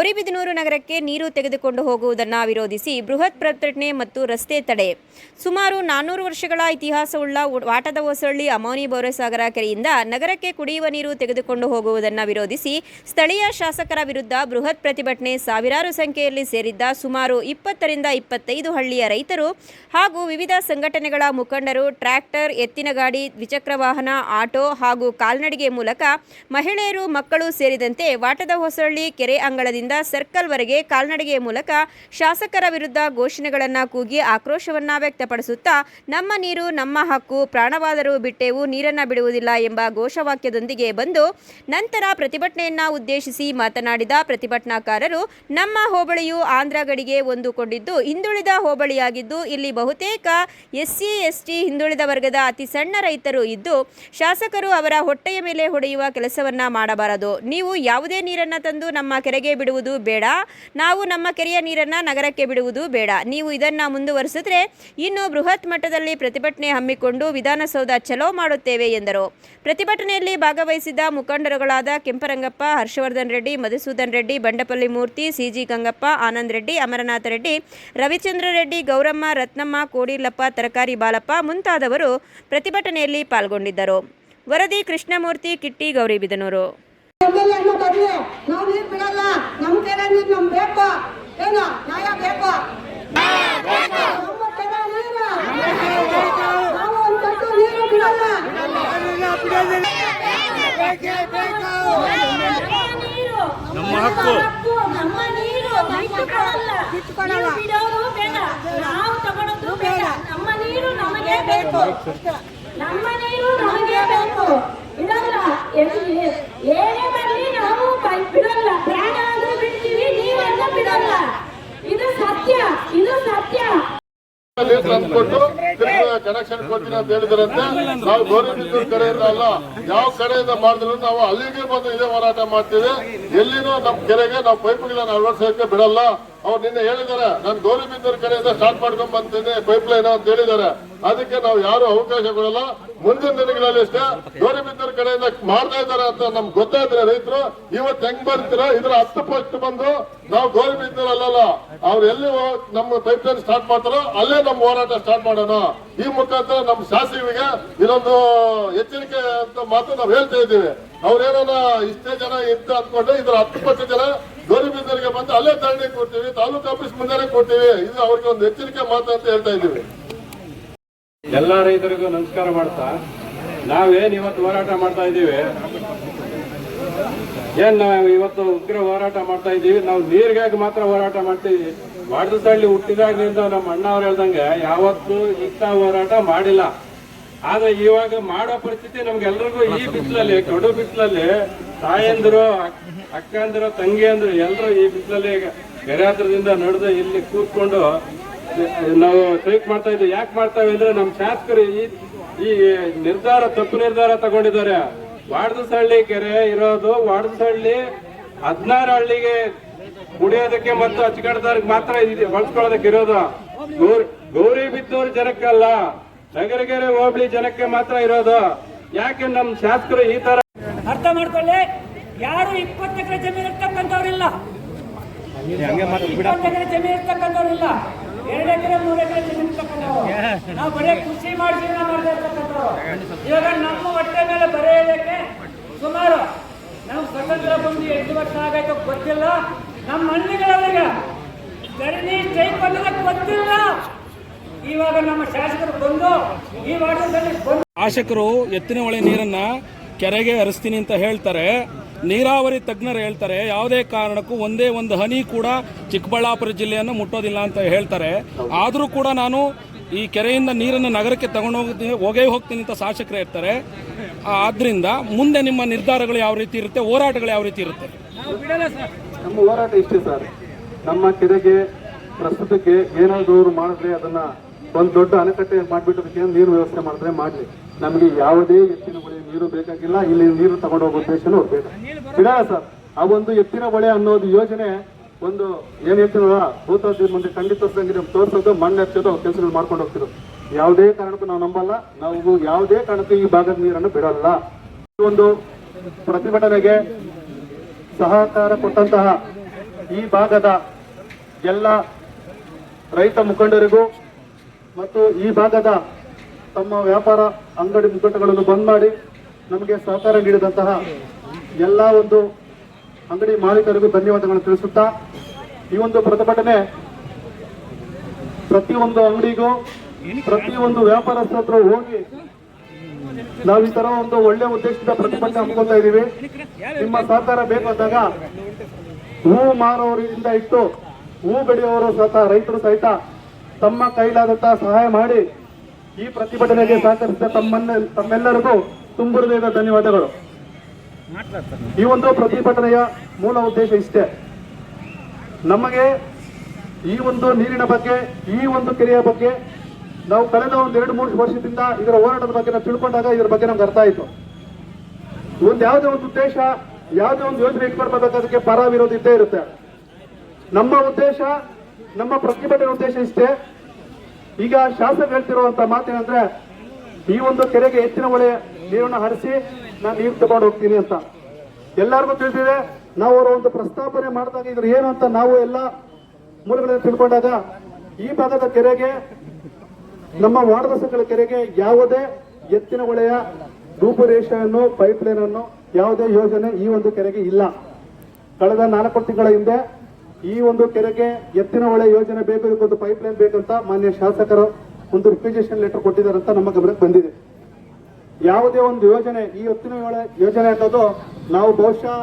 ಗೌರಿಬಿದನೂರು ನಗರಕ್ಕೆ ನೀರು ತೆಗೆದುಕೊಂಡು ಹೋಗುವುದನ್ನು ವಿರೋಧಿಸಿ ಬೃಹತ್ ಪ್ರತಿಭಟನೆ ಮತ್ತು ರಸ್ತೆ ತಡೆ. ಸುಮಾರು ನಾನ್ನೂರು ವರ್ಷಗಳ ಇತಿಹಾಸವುಳ್ಳ ವಾಟದ ಹೊಸಳ್ಳಿ ಅಮೋನಿ ಬೋರೆಸಾಗರ ಕೆರೆಯಿಂದ ನಗರಕ್ಕೆ ಕುಡಿಯುವ ನೀರು ತೆಗೆದುಕೊಂಡು ಹೋಗುವುದನ್ನು ವಿರೋಧಿಸಿ ಸ್ಥಳೀಯ ಶಾಸಕರ ವಿರುದ್ಧ ಬೃಹತ್ ಪ್ರತಿಭಟನೆ ಸಾವಿರಾರು ಸಂಖ್ಯೆಯಲ್ಲಿ ಸೇರಿದ್ದ ಸುಮಾರು ಇಪ್ಪತ್ತರಿಂದ ಇಪ್ಪತ್ತೈದು ಹಳ್ಳಿಯ ರೈತರು ಹಾಗೂ ವಿವಿಧ ಸಂಘಟನೆಗಳ ಮುಖಂಡರು ಟ್ರ್ಯಾಕ್ಟರ್, ಎತ್ತಿನ ಗಾಡಿ, ದ್ವಿಚಕ್ರ ವಾಹನ, ಆಟೋ ಹಾಗೂ ಕಾಲ್ನಡಿಗೆ ಮೂಲಕ ಮಹಿಳೆಯರು ಮಕ್ಕಳು ಸೇರಿದಂತೆ ವಾಟದ ಹೊಸಳ್ಳಿ ಕೆರೆ ಅಂಗಳದಿಂದ ಸರ್ಕಲ್ವರೆಗೆ ಕಾಲ್ನಡಿಗೆಯ ಮೂಲಕ ಶಾಸಕರ ವಿರುದ್ಧ ಘೋಷಣೆಗಳನ್ನು ಕೂಗಿ ಆಕ್ರೋಶವನ್ನ ವ್ಯಕ್ತಪಡಿಸುತ್ತಾ, ನಮ್ಮ ನೀರು, ನಮ್ಮ ಹಕ್ಕು, ಪ್ರಾಣವಾದರೂ ಬಿಟ್ಟೆವು, ನೀರನ್ನ ಬಿಡುವುದಿಲ್ಲ ಎಂಬ ಘೋಷವಾಕ್ಯದೊಂದಿಗೆ ಬಂದು, ನಂತರ ಪ್ರತಿಭಟನೆಯನ್ನ ಉದ್ದೇಶಿಸಿ ಮಾತನಾಡಿದ ಪ್ರತಿಭಟನಾಕಾರರು, ನಮ್ಮ ಹೋಬಳಿಯು ಆಂಧ್ರ ಗಡಿಗೆ ಹೊಂದಿಕೊಂಡಿದ್ದು, ಹಿಂದುಳಿದ ಹೋಬಳಿಯಾಗಿದ್ದು, ಇಲ್ಲಿ ಬಹುತೇಕ ಎಸ್ಸಿ, ಎಸ್ಟಿ, ಹಿಂದುಳಿದ ವರ್ಗದ ಅತಿ ಸಣ್ಣ ರೈತರು ಇದ್ದು, ಶಾಸಕರು ಅವರ ಹೊಟ್ಟೆಯ ಮೇಲೆ ಹೊಡೆಯುವ ಕೆಲಸವನ್ನ ಮಾಡಬಾರದು. ನೀವು ಯಾವುದೇ ನೀರನ್ನ ತಂದು ನಮ್ಮ ಕೆರೆಗೆ ಬಿಡುವುದು ಬೇಡ. ನಾವು ನಮ್ಮ ಕೆರೆಯ ನೀರನ್ನು ನಗರಕ್ಕೆ ಬಿಡುವುದು ಬೇಡ. ನೀವು ಇದನ್ನು ಮುಂದುವರಿಸಿದ್ರೆ ಇನ್ನು ಬೃಹತ್ ಮಟ್ಟದಲ್ಲಿ ಪ್ರತಿಭಟನೆ ಹಮ್ಮಿಕೊಂಡು ವಿಧಾನಸೌಧ ಚಲೋ ಮಾಡುತ್ತೇವೆ ಎಂದರು. ಪ್ರತಿಭಟನೆಯಲ್ಲಿ ಭಾಗವಹಿಸಿದ ಮುಖಂಡರುಗಳಾದ ಕೆಂಪರಂಗಪ್ಪ, ಹರ್ಷವರ್ಧನ್ ರೆಡ್ಡಿ, ಮಧುಸೂದನ್ ರೆಡ್ಡಿ, ಬಂಡಪಲ್ಲಿ ಮೂರ್ತಿ ಸಿಜಿ ಗಂಗಪ್ಪ, ಆನಂದ್ ರೆಡ್ಡಿ, ಅಮರನಾಥ ರೆಡ್ಡಿ, ರವಿಚಂದ್ರ ರೆಡ್ಡಿ, ಗೌರಮ್ಮ, ರತ್ನಮ್ಮ, ಕೋಡಿಲಪ್ಪ, ತರಕಾರಿ ಬಾಲಪ್ಪ ಮುಂತಾದವರು ಪ್ರತಿಭಟನೆಯಲ್ಲಿ ಪಾಲ್ಗೊಂಡಿದ್ದರು. ವರದಿ ಕೃಷ್ಣಮೂರ್ತಿ, ಕಿಟ್ಟಿ ಗೌರಿಬಿದನೂರು ಎಮ್ಮೆಲ್ಲೆ ಅನ್ನು ಬರ್ಲಿ ನಾವು ನೀರು ಬಿಡಲ್ಲ. ನಮ್ಮ ಕೆರೆ ನೀರು ನಮ್ಗೆ ಬೇಕು. ಏನು? ನ್ಯಾಯ ಬೇಕು. ನಮ್ಮ ಹಕ್ಕು. ನಮ್ಮ ನೀರು ಬಿಡೋದು ಬೇಡ. ನಾವು ತಗೊಳೋದು ಬೇಡ. ನಮ್ಮ ನೀರು ನಮಗೆ ಬೇಕು. ನಮ್ಮ ನೀರು ನಮಗೆ ಬೇಕು. ಇಲ್ಲ ಎಲ್ಲಿ ಏನೇ ಬರಲಿ ನಾವು ಬ- ಬಿಡಲ್ಲ ಪ್ರಾಣ ಆದ್ರೂ ಬಿಡ್ತೀವಿ ನೀರನ್ನ ಬಿಡಲ್ಲ ಇದು ಸತ್ಯ ಇದು ಸತ್ಯ ನೀರು ತಂದ್ಕೊಟ್ಟು ಕನೆಕ್ಷನ್ ಕೊಡ್ತೀನಿ ಅಂತ ಹೇಳಿದ್ರಂತೆ. ನಾವು ಗೌರಿಬಿದ್ದೂರು ಕಡೆಯಿಂದ ಅಲ್ಲ, ಯಾವ ಕಡೆಯಿಂದ ಮಾಡಿದ್ರು ನಾವು ಅಲ್ಲಿಗೆ ಬಂದು ಇದೇ ಹೋರಾಟ ಮಾಡ್ತೀವಿ. ಎಲ್ಲಿನೂ ನಮ್ಮ ಕೆರೆಗೆ ನಾವು ಪೈಪ್ಗಳನ್ನ ಅಳವಡಿಸೋಕೆ ಬಿಡಲ್ಲ. ಅವ್ರು ನಿನ್ನೆ ಹೇಳಿದಾರೆ ನಾನು ಗೌರಿಬಿದ್ದೂರು ಕಡೆಯಿಂದ ಸ್ಟಾರ್ಟ್ ಮಾಡ್ಕೊಂಡ್ ಬಂತೇನೆ ಪೈಪ್ ಲೈನ್ ಅಂತ ಹೇಳಿದಾರೆ ಅದಕ್ಕೆ ನಾವು ಯಾರು ಅವಕಾಶ ಕೊಡಲ್ಲ. ಮುಂದಿನ ದಿನಗಳಲ್ಲಿ ಅಷ್ಟೇ ಗೌರಿಬಿದ್ದೂರು ಕಡೆಯಿಂದ ಮಾಡ್ತಾ ಇದಾರೆ ಅಂತ ನಮ್ಗೆ ಗೊತ್ತಾದ್ರೆ ರೈತರು. ಇವತ್ತು ಹೆಂಗ್ ಬರ್ತೀರಾ? ಇದ್ರ ಹತ್ತು ಪಸ್ಟ್ ಬಂದು ನಾವು ಗೌರಿಬಿದ್ದೂರು ಅಲ್ಲಲ್ಲ. ಅವ್ರು ಎಲ್ಲಿ ನಮ್ಮ ಪೈಪ್ ಲೈನ್ ಸ್ಟಾರ್ಟ್ ಮಾಡ್ತಾರೋ, ಅಲ್ಲೇ ನಮ್ಮ ಹೋರಾಟ ಸ್ಟಾರ್ಟ್ ಮಾಡೋಣ. ಈ ಮುಖಾಂತರ ನಮ್ಮ ಶಾಸಕರಿಗೆ ಇದೊಂದು ಎಚ್ಚರಿಕೆ ಅಂತ ಮಾತು ನಾವು ಹೇಳ್ತಾ ಇದ್ದೀವಿ. ಅವ್ರೇನ ಇಷ್ಟೇ ಜನ ಇತ್ತು ಅಂದ್ಕೊಂಡ್ರೆ ಇದ್ರ ಹತ್ತು ಪಟ್ಟು ಜನ ಗೌರಿಬಿದ್ದೂರಿಗೆ ಬಂದು ಅಲ್ಲೇ ಧರಣಿ ಕೊಡ್ತೀವಿ, ತಾಲೂಕು ಆಫೀಸ್ ಮುಂದೆ ಕೊಡ್ತೀವಿ. ಇದು ಅವ್ರಿಗೆ ಒಂದು ಎಚ್ಚರಿಕೆ ಮಾತು ಅಂತ ಹೇಳ್ತಾ ಇದ್ದೀವಿ. ಎಲ್ಲ ರೈತರಿಗೂ ನಮಸ್ಕಾರ ಮಾಡ್ತಾ, ನಾವೇನ್ ಇವತ್ತು ಹೋರಾಟ ಮಾಡ್ತಾ ಇದ್ದೀವಿ? ಏನ್ ನಾವು ಇವತ್ತು ಉಗ್ರ ಹೋರಾಟ ಮಾಡ್ತಾ ಇದ್ದೀವಿ? ನಾವು ನೀರಿಗಾಗಿ ಮಾತ್ರ ಹೋರಾಟ ಮಾಡ್ತೀವಿ. ತಳ್ಳಿ ಹುಟ್ಟಿದಾಗ್ಲಿಂದ ನಮ್ಮ ಅಣ್ಣ ಅವ್ರು ಹೇಳ್ದಂಗೆ ಯಾವತ್ತು ಇಂಥ ಹೋರಾಟ ಮಾಡಿಲ್ಲ. ಆದ್ರೆ ಇವಾಗ ಮಾಡೋ ಪರಿಸ್ಥಿತಿ ನಮ್ಗೆಲ್ರಿಗೂ ಈ ಬಿಸಿಲಲ್ಲಿ ಕಡು ಬಿಸಿಲಲ್ಲಿ ತಾಯಂದಿರು ಅಕ್- ತಂಗಿ ಅಂದ್ರು ಎಲ್ಲರೂ ಈ ಬಿಸಿಲಲ್ಲಿ ಗರಾತ್ರದಿಂದ ಹತ್ರದಿಂದ ನಡೆದು ಇಲ್ಲಿ ಕೂತ್ಕೊಂಡು ನಾವು ಸ್ಟ್ರೈಕ್ ಮಾಡ್ತಾ ಇದ್ದೀವಿ ಯಾಕೆ ಮಾಡ್ತಾವೆ ಅಂದ್ರೆ ನಮ್ಮ ಶಾಸಕರು ಈ ಈ ನಿರ್ಧಾರ ತಪ್ಪು ನಿರ್ಧಾರ ತಗೊಂಡಿದ್ದಾರೆ. ವಾಡದಸಹಳ್ಳಿ ಕೆರೆ ಇರೋದು ವಾಡದಸಹಳ್ಳಿ ಹದಿನಾರು ಹಳ್ಳಿಗೆ ಕುಡಿಯೋದಕ್ಕೆ ಮತ್ತು ಅಚ್ಚುಕಟ್ಟದವ್ರಿಗೆ ಮಾತ್ರ ಇದೆ ಬಳಸ್ಕೊಳ್ಳೋದಕ್ಕೆ ಇರೋದು. ಗೌರಿ ಗೌರಿಬಿದ್ದೂರು ಜನಕ್ಕಲ್ಲ. ನಗರಗೆರೆ ಹೋಬಳಿ ಜನಕ್ಕೆ ಮಾತ್ರ ಇರೋದು. ಯಾಕೆ ನಮ್ಮ ಶಾಸಕರು ಈ ತರ ಅರ್ಥ ಮಾಡ್ಕೊಳ್ಳಿ. ಯಾರು ಇಪ್ಪತ್ತು ಎಕರೆ ಜಮೀನು ಇರ್ತಕ್ಕಂಥವ್ರಿಲ್ಲ. ಇಪ್ಪತ್ತು ಎಕರೆ ಜಮೀನು ಇರ್ತಕ್ಕಂಥವ್ರಿಲ್ಲ. ಎರಡು ಎಕರೆ ಮೂರು ಎಕರೆ ಜಮೀನು ಇರ್ತಕ್ಕಂಥವ್ರು. ನಾವು ಬರೀ ಕೃಷಿ ಮಾಡಿ ಜೀವನ ಮಾಡ್ತಾ ಇರ್ತಕ್ಕಂಥವ್ರು. ಇವಾಗ ನಮ್ಮ ಹೊಟ್ಟೆ ಮೇಲೆ ಬರೆಯೋದಕ್ಕೆ ಸುಮಾರು ನಾವು ಸ್ವತಂತ್ರ ಬಂದು ಎಂಟು ವರ್ಷ ಆಗೈತೆ ಗೊತ್ತಿಲ್ಲ. ನಮ್ಮ ಹಳ್ಳಿಗಳವರಿಗೆ ಧರಣಿ ಅನ್ನೋದಕ್ಕೆ ಗೊತ್ತಿಲ್ಲ. ಇವಾಗ ನಮ್ಮ ಶಾಸಕರು ಬಂದು ಈ ಶಾಸಕರು ಎತ್ತಿನ ಹೊಳೆ ನೀರನ್ನ ಕೆರೆಗೆ ಹರಿಸ್ತೀನಿ ಅಂತ ಹೇಳ್ತಾರೆ. ನೀರಾವರಿ ತಜ್ಞರು ಹೇಳ್ತಾರೆ ಯಾವುದೇ ಕಾರಣಕ್ಕೂ ಒಂದೇ ಒಂದು ಹನಿ ಕೂಡ ಚಿಕ್ಕಬಳ್ಳಾಪುರ ಜಿಲ್ಲೆಯನ್ನು ಮುಟ್ಟೋದಿಲ್ಲ ಅಂತ ಹೇಳ್ತಾರೆ. ಆದರೂ ಕೂಡ ನಾನು ಈ ಕೆರೆಯಿಂದ ನೀರನ್ನು ನಗರಕ್ಕೆ ತಗೊಂಡೋಗ್ತೀನಿ ಹೋಗೇ ಹೋಗ್ತೀನಿ ಅಂತ ಶಾಸಕರು ಇರ್ತಾರೆ ಆದ್ರಿಂದ ಮುಂದೆ ನಿಮ್ಮ ನಿರ್ಧಾರಗಳು ಯಾವ ರೀತಿ ಇರುತ್ತೆ ಹೋರಾಟಗಳು ಯಾವ ರೀತಿ ಇರುತ್ತೆ? ನಮ್ಮ ಹೋರಾಟ ಇಷ್ಟೇ ಸರ್. ನಮ್ಮ ಕೆರೆಗೆ ಪ್ರಸ್ತುತಕ್ಕೆ ಏನಾದರೂ ಮಾಡಿದ್ರೆ ಅದನ್ನ ಒಂದು ದೊಡ್ಡ ಅಣೆಕಟ್ಟೆ ಮಾಡಿಬಿಟ್ಟು ಅದಕ್ಕೆ ನೀರು ವ್ಯವಸ್ಥೆ ಮಾಡಿದ್ರೆ ಮಾಡಲಿ. ನಮಗೆ ಯಾವುದೇ ಎತ್ತಿನ ಹೊಳೆ ನೀರು ಬೇಕಾಗಿಲ್ಲ, ಇಲ್ಲಿ ನೀರು ತಗೊಂಡು ಹೋಗೋ ಉದ್ದೇಶನೂ ಬೇಡ. ಬಿಡಲ್ಲ ಸರ್, ಆ ಒಂದು ಎತ್ತಿನ ಹೊಳೆ ಅನ್ನೋದು ಯೋಜನೆ ಒಂದು ಏನ್ ಹೇಳ್ತೀವಲ್ಲ ಭೂತಾದ ಮುಂದೆ ಖಂಡಿತ ತೋರಿಸೋದು ಮಣ್ಣು ಹಚ್ಚೋದು ಕೆಲಸಗಳು ಮಾಡ್ಕೊಂಡು ಹೋಗ್ತಿರೋದು. ಯಾವುದೇ ಕಾರಣಕ್ಕೂ ನಾವು ನಂಬಲ್ಲ, ನಾವು ಯಾವುದೇ ಕಾರಣಕ್ಕೂ ಈ ಭಾಗದ ನೀರನ್ನು ಬಿಡಲ್ಲ. ಈ ಒಂದು ಪ್ರತಿಭಟನೆಗೆ ಸಹಕಾರ ಕೊಟ್ಟಂತಹ ಈ ಭಾಗದ ಎಲ್ಲ ರೈತ ಮುಖಂಡರಿಗೂ ಮತ್ತು ಈ ಭಾಗದ ತಮ್ಮ ವ್ಯಾಪಾರ ಅಂಗಡಿ ಮುಗ್ಗಟ್ಟುಗಳನ್ನು ಬಂದ್ ಮಾಡಿ ನಮಗೆ ಸಹಕಾರ ನೀಡಿದಂತಹ ಎಲ್ಲ ಒಂದು ಅಂಗಡಿ ಮಾಲೀಕರಿಗೂ ಧನ್ಯವಾದಗಳನ್ನು ತಿಳಿಸುತ್ತಾ, ಈ ಒಂದು ಪ್ರತಿಭಟನೆ ಪ್ರತಿಯೊಂದು ಅಂಗಡಿಗೂ ಪ್ರತಿಯೊಂದು ವ್ಯಾಪಾರಸ್ಥರ ಹೋಗಿ ನಾವು ಈ ತರ ಒಂದು ಒಳ್ಳೆ ಉದ್ದೇಶದಿಂದ ಪ್ರತಿಭಟನೆ ಹಮ್ಮಿಕೊಳ್ತಾ ಇದ್ದೀವಿ. ನಿಮ್ಮ ಸಹಕಾರ ಬೇಕು ಅಂದಾಗ ಹೂ ಮಾರೋರಿಂದ ಇಟ್ಟು ಹೂ ಬೆಳೆಯುವವರು ಸಹ ರೈತರು ಸಹಿತ ತಮ್ಮ ಕೈಲಾದಂತಹ ಸಹಾಯ ಮಾಡಿ ಈ ಪ್ರತಿಭಟನೆಗೆ ಸಹಕರಿಸಿದ ತಮ್ಮನ್ನ, ತಮ್ಮೆಲ್ಲರಿಗೂ ತುಂಬ ಹೃದಯದ ಧನ್ಯವಾದಗಳು. ಈ ಒಂದು ಪ್ರತಿಭಟನೆಯ ಮೂಲ ಉದ್ದೇಶ ಇಷ್ಟೇ. ನಮಗೆ ಈ ಒಂದು ನೀರಿನ ಬಗ್ಗೆ, ಈ ಒಂದು ಕೆರೆಯ ಬಗ್ಗೆ ನಾವು ಕಳೆದ ಒಂದು ಎರಡು, ಮೂರು ವರ್ಷದಿಂದ ಇದರ ಹೋರಾಟದ ಬಗ್ಗೆ ನಾವು ತಿಳ್ಕೊಂಡಾಗ ಇದರ ಬಗ್ಗೆ ನಮ್ಗೆ ಅರ್ಥ ಆಯ್ತು. ಒಂದು ಯಾವುದೇ ಒಂದು ಉದ್ದೇಶ, ಯಾವುದೇ ಒಂದು ಯೋಜನೆ ಇಟ್ಕೊಂಡು ಅದಕ್ಕೆ ಪರ ವಿರೋಧ ಇದ್ದೇ ಇರುತ್ತೆ. ನಮ್ಮ ಉದ್ದೇಶ ನಮ್ಮ ಪ್ರತಿಭಟನೆ ಉದ್ದೇಶ ಇಷ್ಟೇ. ಈಗ ಶಾಸಕ ಹೇಳ್ತಿರುವಂತ ಮಾತೇನಂದ್ರೆ ಈ ಒಂದು ಕೆರೆಗೆ ಹೆಚ್ಚಿನ ಒಳೆ ನೀರನ್ನು ಹರಿಸಿ ನಾನು ನೀರು ತಗೊಂಡು ಹೋಗ್ತೀನಿ ಅಂತ. ಎಲ್ಲರಿಗೂ ತಿಳಿದಿದೆ, ನಾವು ಅವರ ಒಂದು ಪ್ರಸ್ತಾಪನೆ ಮಾಡಿದಾಗ ಇದ್ರ ಏನು ಅಂತ ನಾವು ಎಲ್ಲ ಮೂಲಗಳನ್ನು ತಿಳ್ಕೊಂಡಾಗ, ಈ ಭಾಗದ ಕೆರೆಗೆ, ನಮ್ಮ ವಾರ್ಧಸಗಳ ಕೆರೆಗೆ ಯಾವುದೇ ಎತ್ತಿನ ಒಳೆಯ ರೂಪುರೇಷೆಯನ್ನು ಪೈಪ್ಲೈನ್ ಅನ್ನು ಯಾವುದೇ ಯೋಜನೆ ಈ ಒಂದು ಕೆರೆಗೆ ಇಲ್ಲ. ಕಳೆದ ನಾಲ್ಕು ತಿಂಗಳ ಹಿಂದೆ ಈ ಒಂದು ಕೆರೆಗೆ ಎತ್ತಿನ ಹೊಳೆ ಯೋಜನೆ ಬೇಕು, ಇದಕ್ಕೊಂದು ಪೈಪ್ಲೈನ್ ಬೇಕಂತ ಮಾನ್ಯ ಶಾಸಕರು ಒಂದು ರಿಕ್ವಿಸೇಷನ್ ಲೆಟರ್ ಕೊಟ್ಟಿದ್ದಾರೆ ಅಂತ ನಮ್ಮ ಗಮನಕ್ಕೆ ಬಂದಿದೆ. ಯಾವುದೇ ಒಂದು ಯೋಜನೆ, ಈ ಎತ್ತಿನ ಹೊಳೆ ಯೋಜನೆ ಅನ್ನೋದು ನಾವು ಬಹುಶಃ